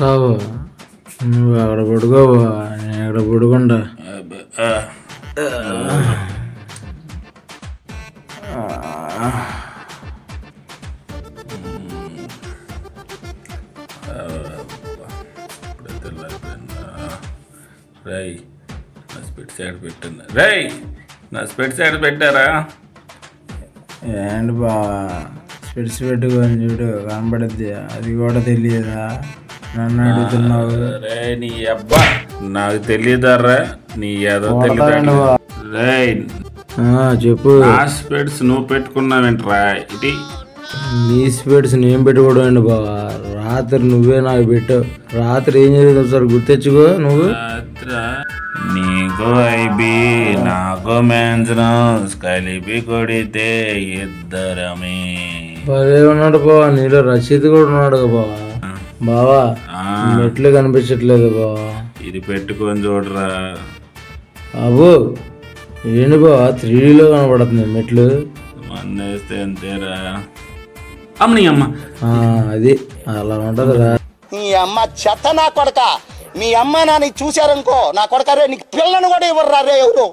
రావు. నువ్వు అక్కడ పడుకోవా? నేను ఇక్కడ పడుకుంటా? రై నా స్పెట్ సైడ్ పెట్టింది. రై నా స్పెట్ సైడ్ పెట్టారా? ఏంటి బావా? స్పెట్స్ పెట్టుకొని చూడు కనబడుద్ది అది కూడా తెలియదా? నన్ను అడుగుతున్నావు. రే నీ అబ్బా నాకు తెలియదారా నీ ఏదో తెలియదు. రే ఆ, చెప్పు. నా స్పెట్స్ నువ్వు పెట్టుకున్నావేంట్రా ఇది నీ స్పెట్స్ నేను పెట్టుకోవడం అండి బావా? రాత్రి నువ్వే నాకు పెట్టావు. రాత్రి ఏం జరిగింది ఒకసారి గుర్తెచ్చుకో నువ్వు. నీకు ఐబి నాకు మ్యాన్సరం కలిపి కొడితే ఇద్దరమే. భలే ఉన్నాడు బావా నీలో రసీద్ కూడా ఉన్నాడు బావా. బావా ఆ, మెట్లు కనిపించట్లేదు బావా. ఇది పెట్టుకొని చూడరా. అబ్బో ఏంటి బావా? త్రీడీలో కనబడుతుంది మెట్లు. మందేస్తే అంతేరా. అమ్మని అమ్మ. ఆ, అది అలా ఉంటదిరా నీ అమ్మ చెత్త నా కొడక. మీ అమ్మ నాని చూశారనుకో నా కొడక రే నీకు పిల్లను కూడా ఇవ్వరు రే ఎవరు?